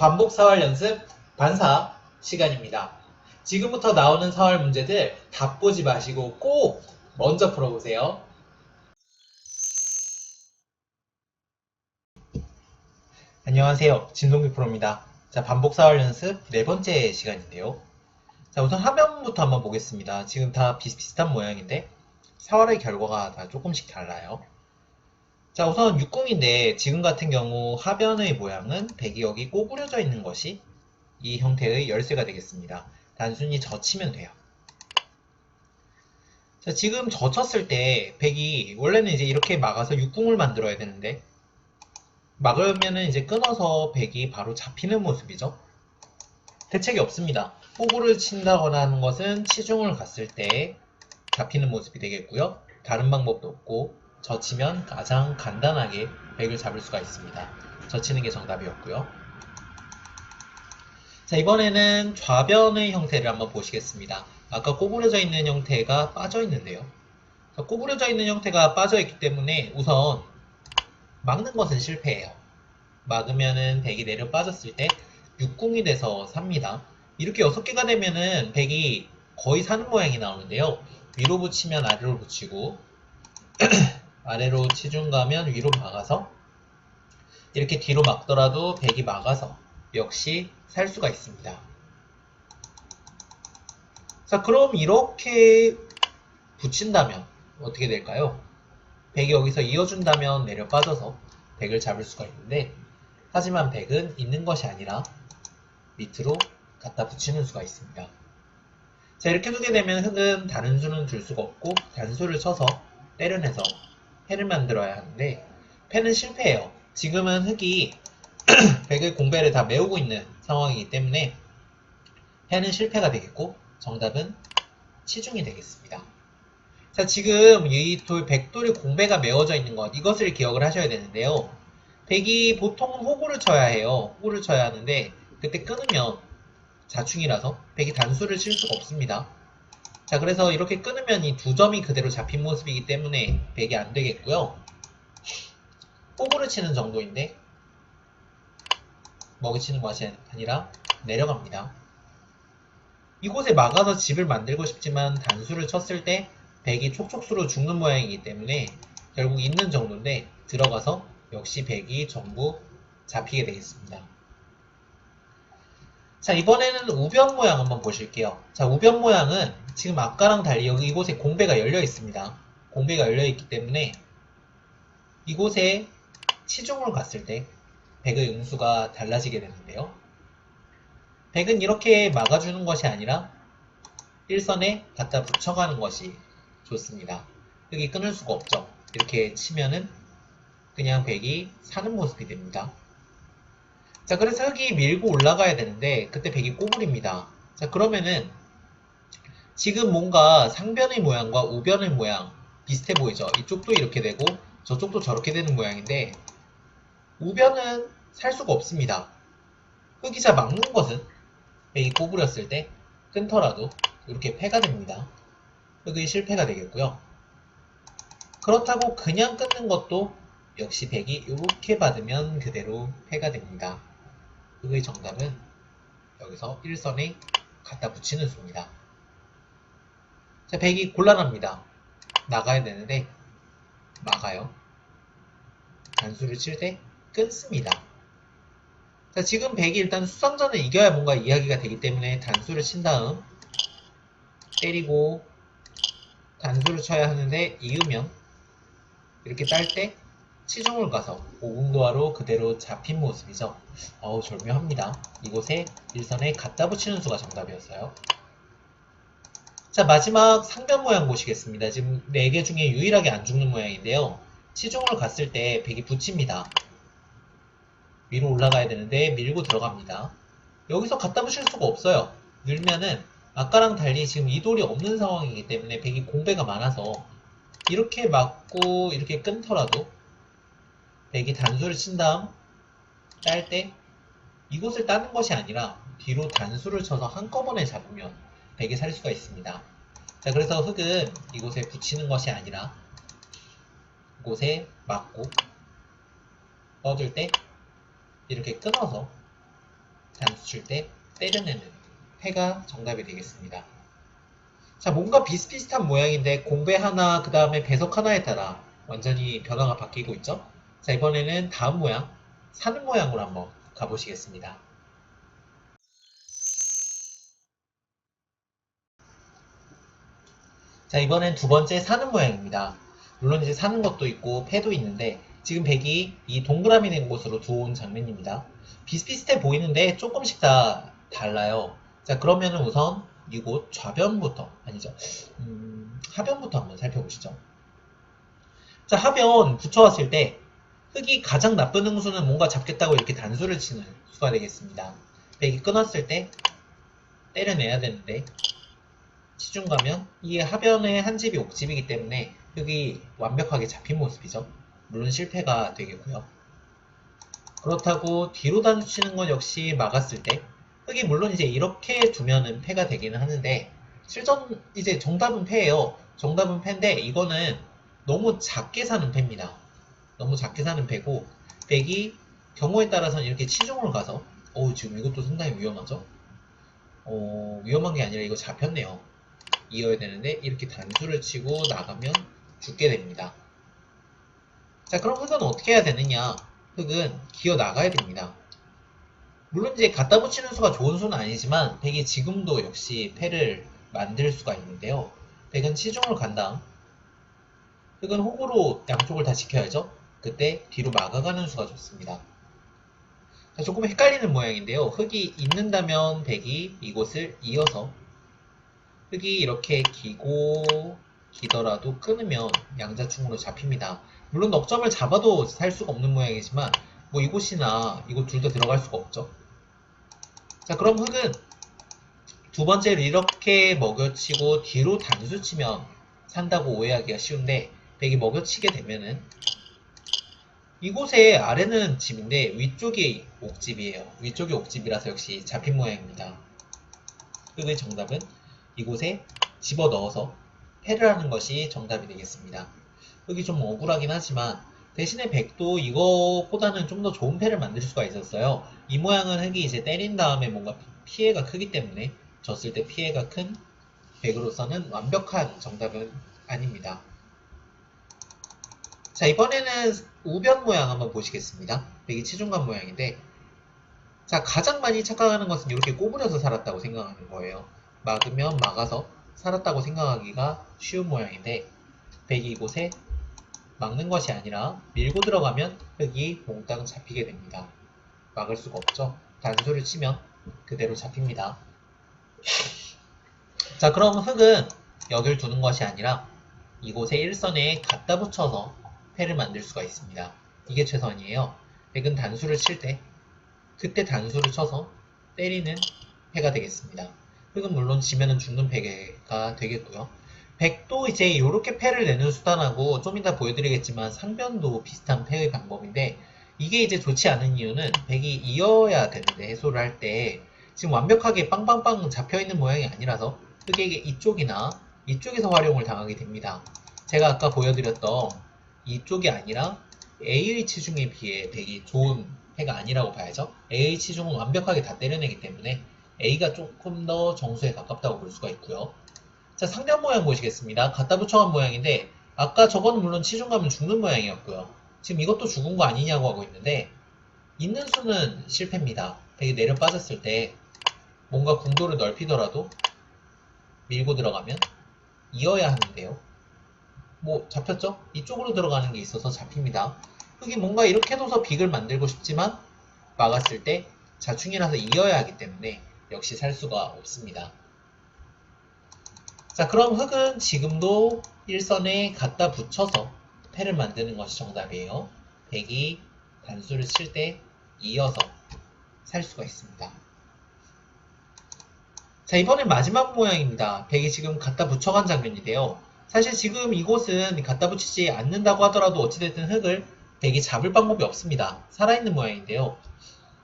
반복 사활 연습 반사 시간입니다. 지금부터 나오는 사활 문제들 다 보지 마시고 꼭 먼저 풀어보세요. 안녕하세요. 진동기 프로입니다. 자, 반복 사활 연습 네 번째 시간인데요. 자, 우선 화면부터 한번 보겠습니다. 지금 다 비슷비슷한 모양인데 사활의 결과가 다 조금씩 달라요. 자, 우선 60인데 지금 같은 경우 하변의 모양은 여기 꼬부려져 있는 것이 이 형태의 열쇠가 되겠습니다. 단순히 젖히면 돼요. 자, 지금 젖혔을 때 백이 원래는 이제 이렇게 막아서 육궁을 만들어야 되는데 막으면은 이제 끊어서 백이 바로 잡히는 모습이죠. 대책이 없습니다. 호구를 친다거나 하는 것은 치중을 갔을 때 잡히는 모습이 되겠고요. 다른 방법도 없고 젖히면 가장 간단하게 백을 잡을 수가 있습니다. 젖히는 게 정답이었고요. 자 이번에는 좌변의 형태를 한번 보시겠습니다. 아까 꼬부려져 있는 형태가 빠져 있는데요. 자, 꼬부려져 있는 형태가 빠져 있기 때문에 우선 막는 것은 실패해요. 막으면은 백이 내려 빠졌을 때 육궁이 돼서 삽니다. 이렇게 6개가 되면은 백이 거의 사는 모양이 나오는데요. 위로 붙이면 아래로 붙이고 아래로 치중 가면 위로 막아서 이렇게 뒤로 막더라도 백이 막아서 역시 살 수가 있습니다. 자 그럼 이렇게 붙인다면 어떻게 될까요? 백이 여기서 이어준다면 내려 빠져서 백을 잡을 수가 있는데 하지만 백은 있는 것이 아니라 밑으로 갖다 붙이는 수가 있습니다. 자 이렇게 두게 되면 흙은 다른 수는 둘 수가 없고 단수를 쳐서 때려내서 패를 만들어야 하는데 패는 실패해요. 지금은 흙이 백의 공배를 다 메우고 있는 상황이기 때문에 패는 실패가 되겠고 정답은 치중이 되겠습니다. 자 지금 이 돌 백돌이 공배가 메워져 있는 것 이것을 기억을 하셔야 되는데요. 백이 보통은 호구를 쳐야 해요. 호구를 쳐야 하는데 그때 끊으면 자충이라서 백이 단수를 칠 수가 없습니다. 자 그래서 이렇게 끊으면 이 두 점이 그대로 잡힌 모습이기 때문에 백이 안 되겠고요. 호구를 치는 정도인데 먹이치는 것이 아니라 내려갑니다. 이곳에 막아서 집을 만들고 싶지만 단수를 쳤을 때 백이 촉촉수로 죽는 모양이기 때문에 결국 있는 정도인데 들어가서 역시 백이 전부 잡히게 되겠습니다. 자 이번에는 우변 모양 한번 보실게요. 자 우변 모양은 지금 아까랑 달리 여기 이곳에 공배가 열려 있습니다. 공배가 열려 있기 때문에 이곳에 치중을 갔을 때 백의 음수가 달라지게 되는데요. 백은 이렇게 막아주는 것이 아니라 일선에 갖다 붙여가는 것이 좋습니다. 여기 끊을 수가 없죠. 이렇게 치면은 그냥 백이 사는 모습이 됩니다. 자, 그래서 흙이 밀고 올라가야 되는데 그때 백이 꼬불입니다. 자, 그러면은 지금 뭔가 상변의 모양과 우변의 모양 비슷해 보이죠? 이쪽도 이렇게 되고 저쪽도 저렇게 되는 모양인데 우변은 살 수가 없습니다. 흑이자 막는 것은 백이 꼬부렸을 때 끊더라도 이렇게 패가 됩니다. 흑의 실패가 되겠고요. 그렇다고 그냥 끊는 것도 역시 백이 이렇게 받으면 그대로 패가 됩니다. 흑의 정답은 여기서 일선에 갖다 붙이는 수입니다. 자, 백이 곤란합니다. 나가야 되는데 막아요. 단수를 칠 때 끊습니다. 자, 지금 백이 일단 수상전을 이겨야 뭔가 이야기가 되기 때문에 단수를 친 다음 때리고 단수를 쳐야 하는데 이으면 이렇게 딸 때 치중을 가서 오궁도화로 그대로 잡힌 모습이죠. 어우 절묘합니다. 이곳에 일선에 갖다 붙이는 수가 정답이었어요. 자 마지막 상변 모양 보시겠습니다. 지금 4개 중에 유일하게 안 죽는 모양인데요. 치중을 갔을 때 백이 붙입니다. 위로 올라가야 되는데 밀고 들어갑니다. 여기서 갖다 붙일 수가 없어요. 늘면은 아까랑 달리 지금 이 돌이 없는 상황이기 때문에 백이 공배가 많아서 이렇게 맞고 이렇게 끊더라도 백이 단수를 친 다음 딸때 이곳을 따는 것이 아니라 뒤로 단수를 쳐서 한꺼번에 잡으면 백이 살 수가 있습니다. 자 그래서 흙은 이곳에 붙이는 것이 아니라 이곳에 맞고 뻗을 때 이렇게 끊어서 단수 칠 때 때려내는 패가 정답이 되겠습니다. 자, 뭔가 비슷비슷한 모양인데 공배 하나, 그 다음에 배석 하나에 따라 완전히 변화가 바뀌고 있죠? 자, 이번에는 다음 모양, 사는 모양으로 한번 가보시겠습니다. 자, 이번엔 두 번째 사는 모양입니다. 물론 이제 사는 것도 있고 패도 있는데 지금 백이 이 동그라미 된 곳으로 두어온 장면입니다. 비슷비슷해 보이는데 조금씩 다 달라요. 자, 그러면 은 우선 이곳 좌변부터 아니죠. 음, 하변부터 한번 살펴보시죠. 자, 하변 붙여왔을 때 흙이 가장 나쁜 응수는 뭔가 잡겠다고 이렇게 단수를 치는 수가 되겠습니다. 백이 끊었을 때 때려내야 되는데 시중 가면 이 하변의 한 집이 옥집이기 때문에 흙이 완벽하게 잡힌 모습이죠. 물론 실패가 되겠고요. 그렇다고 뒤로 단수 치는 건 역시 막았을 때 흙이 물론 이제 이렇게 두면은 패가 되기는 하는데 실전 이제 정답은 패예요. 정답은 패인데 이거는 너무 작게 사는 패입니다. 너무 작게 사는 패고 백이 경우에 따라서는 이렇게 치중으로 가서 어우 지금 이것도 상당히 위험하죠? 어, 위험한 게 아니라 이거 잡혔네요. 이어야 되는데 이렇게 단수를 치고 나가면 죽게 됩니다. 자 그럼 흙은 어떻게 해야 되느냐? 흙은 기어 나가야 됩니다. 물론 이제 갖다 붙이는 수가 좋은 수는 아니지만 백이 지금도 역시 패를 만들 수가 있는데요. 백은 치중으로 간 다음 흙은 호구로 양쪽을 다 지켜야죠. 그때 뒤로 막아가는 수가 좋습니다. 자, 조금 헷갈리는 모양인데요. 흙이 있는다면 백이 이곳을 이어서 흙이 이렇게 기고 기더라도 끊으면 양자충으로 잡힙니다. 물론 넉점을 잡아도 살 수가 없는 모양이지만 뭐 이곳이나 이곳 둘 다 들어갈 수가 없죠. 자 그럼 흙은 두 번째를 이렇게 먹여치고 뒤로 단수 치면 산다고 오해하기가 쉬운데 백이 먹여치게 되면은 이곳에 아래는 집인데 위쪽이 옥집이에요. 위쪽이 옥집이라서 역시 잡힌 모양입니다. 흙의 정답은 이곳에 집어 넣어서 패를 하는 것이 정답이 되겠습니다. 흙이 좀 억울하긴 하지만 대신에 백도 이거보다는 좀 더 좋은 패를 만들 수가 있었어요. 이 모양은 흙이 이제 때린 다음에 뭔가 피해가 크기 때문에 졌을 때 피해가 큰 백으로서는 완벽한 정답은 아닙니다. 자 이번에는 우변 모양 한번 보시겠습니다. 백이 치중간 모양인데 자 가장 많이 착각하는 것은 이렇게 꼬부려서 살았다고 생각하는 거예요. 막으면 막아서 살았다고 생각하기가 쉬운 모양인데 백이 이곳에 막는 것이 아니라 밀고 들어가면 흙이 몽땅 잡히게 됩니다. 막을 수가 없죠. 단수를 치면 그대로 잡힙니다. 자 그럼 흙은 여길 두는 것이 아니라 이곳에 일선에 갖다 붙여서 패를 만들 수가 있습니다. 이게 최선이에요. 백은 단수를 칠 때 그때 단수를 쳐서 때리는 패가 되겠습니다. 흙은 물론 지면은 죽는 패가 되겠고요. 백도 이제 이렇게 패를 내는 수단하고 좀 이따 보여드리겠지만 상변도 비슷한 패의 방법인데 이게 이제 좋지 않은 이유는 백이 이어야 되는데 해소를 할 때 지금 완벽하게 빵빵빵 잡혀있는 모양이 아니라서 흙에게 이쪽이나 이쪽에서 활용을 당하게 됩니다. 제가 아까 보여드렸던 이쪽이 아니라 AH 치중에 비해 백이 좋은 패가 아니라고 봐야죠. AH 치중은 완벽하게 다 때려내기 때문에 A가 조금 더 정수에 가깝다고 볼 수가 있고요. 자, 상변 모양 보시겠습니다. 갖다 붙여간 모양인데 아까 저거는 물론 치중 가면 죽는 모양이었고요. 지금 이것도 죽은 거 아니냐고 하고 있는데 있는 수는 실패입니다. 백이 내려 빠졌을 때 뭔가 궁도를 넓히더라도 밀고 들어가면 이어야 하는데요. 뭐 잡혔죠? 이쪽으로 들어가는 게 있어서 잡힙니다. 흙이 뭔가 이렇게 둬서 빅을 만들고 싶지만 막았을 때 자충이라서 이어야 하기 때문에 역시 살 수가 없습니다. 자 그럼 흙은 지금도 일선에 갖다 붙여서 패를 만드는 것이 정답이에요. 백이 단수를 칠 때 이어서 살 수가 있습니다. 자 이번엔 마지막 모양입니다. 백이 지금 갖다 붙여간 장면인데요. 사실 지금 이곳은 갖다 붙이지 않는다고 하더라도 어찌됐든 흙을 백이 잡을 방법이 없습니다. 살아있는 모양인데요.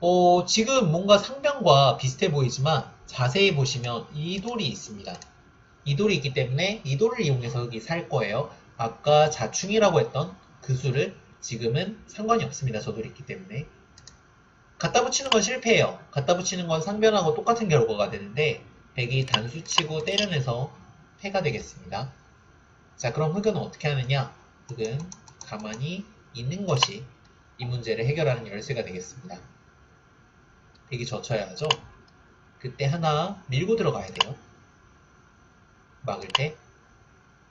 어, 지금 뭔가 상변과 비슷해 보이지만 자세히 보시면 이 돌이 있습니다. 이 돌이 있기 때문에 이 돌을 이용해서 흙이 살 거예요. 아까 자충이라고 했던 그 수를 지금은 상관이 없습니다. 저 돌이 있기 때문에. 갖다 붙이는 건 실패해요. 갖다 붙이는 건 상변하고 똑같은 결과가 되는데 백이 단수 치고 때려내서 패가 되겠습니다. 자, 그럼 흑은 어떻게 하느냐? 흑은 가만히 있는 것이 이 문제를 해결하는 열쇠가 되겠습니다. 백이 젖혀야 하죠. 그때 하나 밀고 들어가야 돼요. 막을 때.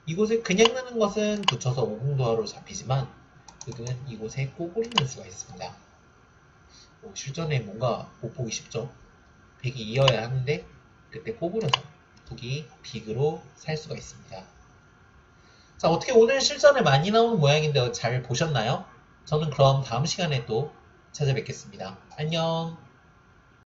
이곳에 그냥 넣는 것은 붙여서 오공도하로 잡히지만 흑은 이곳에 꼬부리 넣을 수가 있습니다. 뭐 실전에 뭔가 못 보기 쉽죠. 백이 이어야 하는데 그때 꼬부려서 흑이 빅으로 살 수가 있습니다. 자 어떻게 오늘 실전에 많이 나오는 모양인데 잘 보셨나요? 저는 그럼 다음 시간에 또 찾아뵙겠습니다. 안녕